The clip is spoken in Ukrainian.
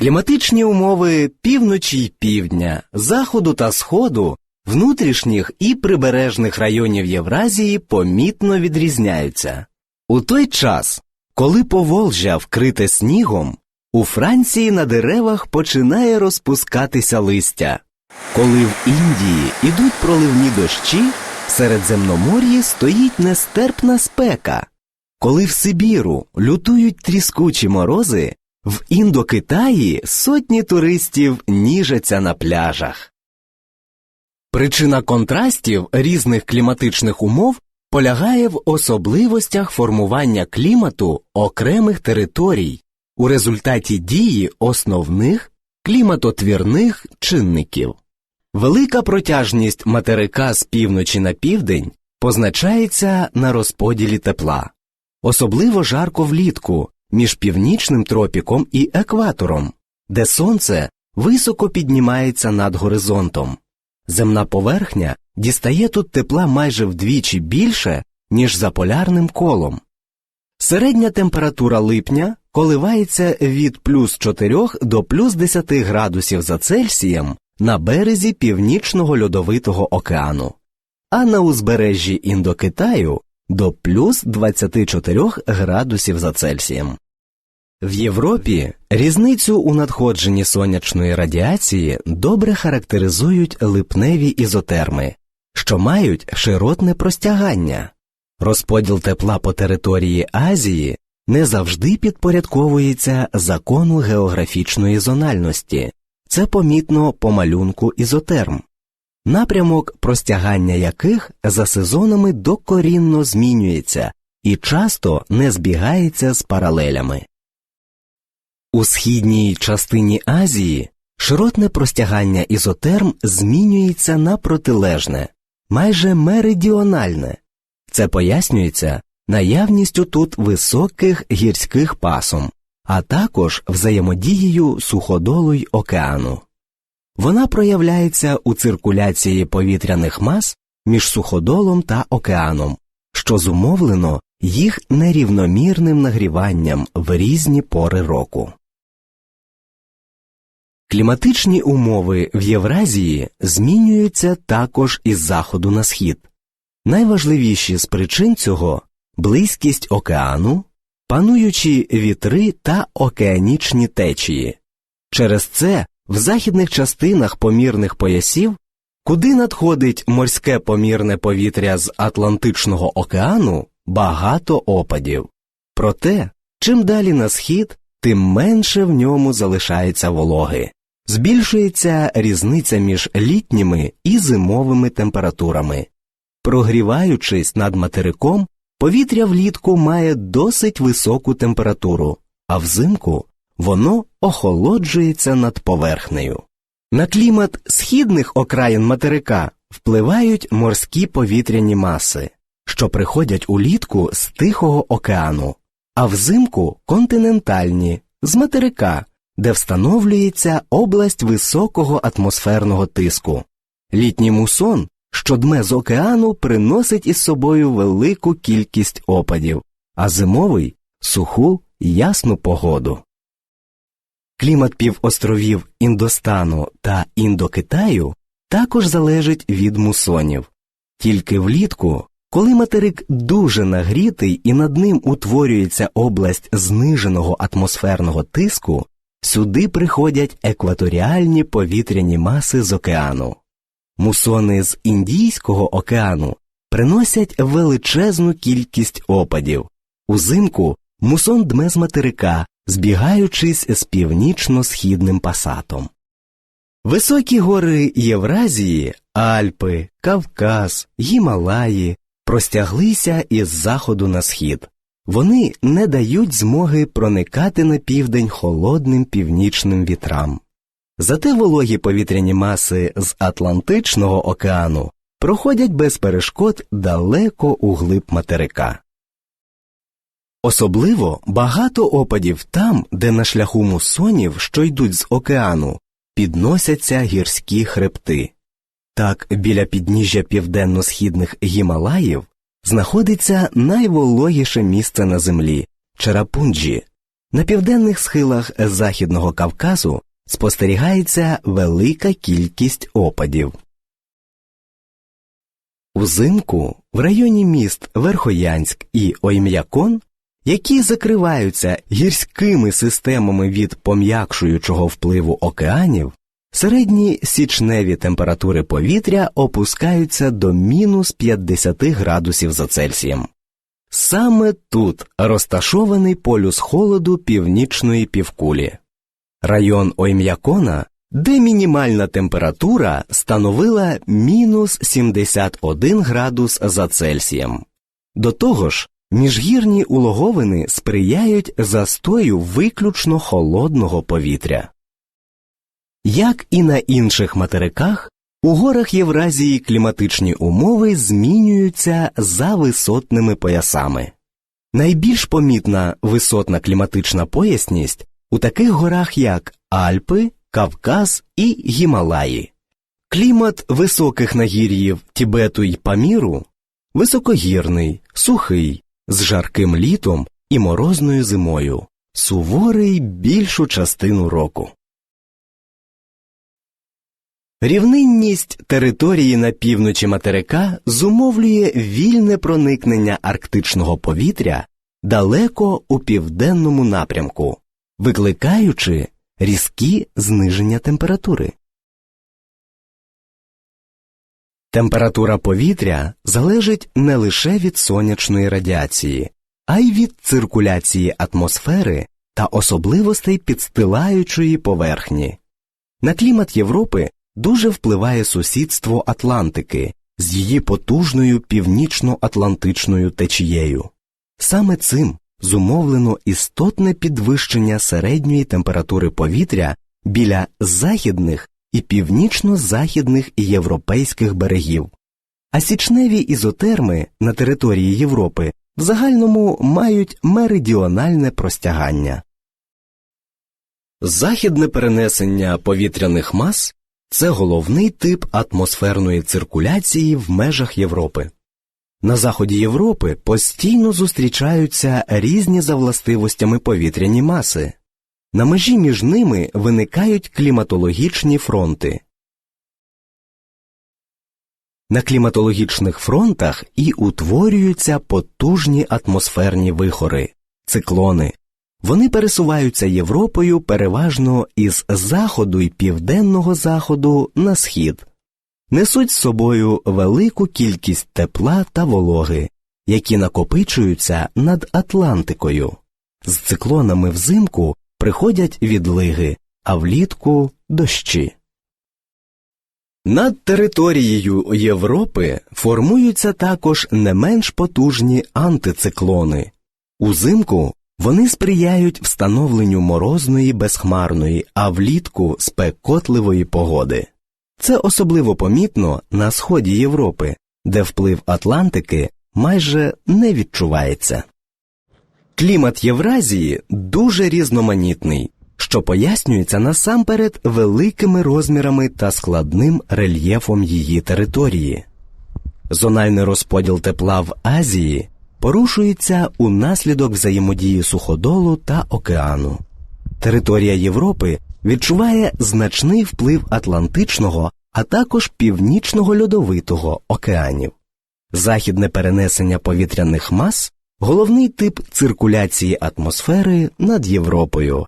Кліматичні умови півночі й півдня, заходу та сходу, внутрішніх і прибережних районів Євразії помітно відрізняються. У той час, коли Поволжя вкрите снігом, у Франції на деревах починає розпускатися листя. Коли в Індії ідуть проливні дощі, в Середземномор'ї стоїть нестерпна спека. Коли в Сибіру лютують тріскучі морози, в Індокитаї сотні туристів ніжаться на пляжах. Причина контрастів різних кліматичних умов полягає в особливостях формування клімату окремих територій у результаті дії основних кліматотвірних чинників. Велика протяжність материка з півночі на південь позначається на розподілі тепла, особливо жарко влітку між північним тропіком і екватором, де сонце високо піднімається над горизонтом. Земна поверхня дістає тут тепла майже вдвічі більше, ніж за полярним колом. Середня температура липня коливається від плюс 4 до плюс 10 градусів за Цельсієм на березі Північного льодовитого океану, а на узбережжі Індокитаю до плюс 24 градусів за Цельсієм. В Європі різницю у надходженні сонячної радіації добре характеризують липневі ізотерми, що мають широтне простягання. Розподіл тепла по території Азії не завжди підпорядковується закону географічної зональності, це помітно по малюнку ізотерм, напрямок простягання яких за сезонами докорінно змінюється і часто не збігається з паралелями. У східній частині Азії широтне простягання ізотерм змінюється на протилежне, майже меридіональне. Це пояснюється наявністю тут високих гірських пасом, а також взаємодією суходолу й океану. Вона проявляється у циркуляції повітряних мас між суходолом та океаном, що зумовлено їх нерівномірним нагріванням в різні пори року. Кліматичні умови в Євразії змінюються також із заходу на схід. Найважливіші з причин цього близькість океану, пануючі вітри та океанічні течії. Через це в західних частинах помірних поясів, куди надходить морське помірне повітря з Атлантичного океану, багато опадів. Проте, чим далі на схід, тим менше в ньому залишається вологи. Збільшується різниця між літніми і зимовими температурами. Прогріваючись над материком, повітря влітку має досить високу температуру, а взимку воно охолоджується над поверхнею. На клімат східних окраїн материка впливають морські повітряні маси, що приходять улітку з Тихого океану, а взимку континентальні з материка де встановлюється область високого атмосферного тиску. Літній мусон, що дме з океану, приносить із собою велику кількість опадів, а зимовий суху ясну погоду. Клімат півостровів Індостану та Індокитаю також залежить від мусонів. Тільки влітку, коли материк дуже нагрітий і над ним утворюється область зниженого атмосферного тиску, Сюди приходять екваторіальні повітряні маси з океану. Мусони з Індійського океану приносять величезну кількість опадів. Узимку мусон дме з материка, збігаючись з північно-східним пасатом. Високі гори Євразії, Альпи, Кавказ, Гімалаї простяглися із заходу на схід. Вони не дають змоги проникати на південь холодним північним вітрам. Зате вологі повітряні маси з Атлантичного океану проходять без перешкод далеко у глиб материка. Особливо багато опадів там, де на шляху мусонів, що йдуть з океану, підносяться гірські хребти. Так біля підніжжя південно-східних Гімалаїв знаходиться найвологіше місце на землі Черапунджі, На південних схилах Західного Кавказу спостерігається велика кількість опадів. Узимку в районі міст Верхоянськ і Ойм'якон, які закриваються гірськими системами від пом'якшуючого впливу океанів, середні січневі температури повітря опускаються до мінус 50 градусів за Цельсієм. Саме тут розташований полюс холоду північної півкулі. Район Ойм'якона, де мінімальна температура становила мінус 71 градус за Цельсієм. До того ж, міжгірні улоговини сприяють застою виключно холодного повітря. Як і на інших материках, у горах Євразії кліматичні умови змінюються за висотними поясами. Найбільш помітна висотна кліматична поясність у таких горах, як Альпи, Кавказ і Гімалаї. Клімат високих нагір'їв Тібету й Паміру високогірний, сухий, з жарким літом і морозною зимою, суворий більшу частину року. Рівнинність території на півночі материка зумовлює вільне проникнення арктичного повітря далеко у південному напрямку, викликаючи різкі зниження температури. Температура повітря залежить не лише від сонячної радіації, а й від циркуляції атмосфери та особливостей підстилаючої поверхні. На клімат Європи дуже впливає сусідство Атлантики з її потужною північно-атлантичною течією. Саме цим зумовлено істотне підвищення середньої температури повітря біля західних і північно-західних європейських берегів. А січневі ізотерми на території Європи в загальному мають меридіональне простягання. Західне перенесення повітряних мас це головний тип атмосферної циркуляції в межах Європи. На заході Європи постійно зустрічаються різні за властивостями повітряні маси. На межі між ними виникають кліматологічні фронти. На кліматологічних фронтах і утворюються потужні атмосферні вихори, циклони. Вони пересуваються Європою переважно із заходу і південного заходу на схід, несуть з собою велику кількість тепла та вологи, які накопичуються над Атлантикою. З циклонами взимку приходять відлиги, а влітку дощі. Над територією Європи формуються також не менш потужні антициклони. Узимку вони сприяють встановленню морозної безхмарної, а влітку спекотливої погоди. Це особливо помітно на сході Європи, де вплив Атлантики майже не відчувається. Клімат Євразії дуже різноманітний, що пояснюється насамперед великими розмірами та складним рельєфом її території. Зональний розподіл тепла в Азії порушується унаслідок взаємодії суходолу та океану. Територія Європи відчуває значний вплив Атлантичного, а також північного льодовитого океанів. Західне перенесення повітряних мас головний тип циркуляції атмосфери над Європою,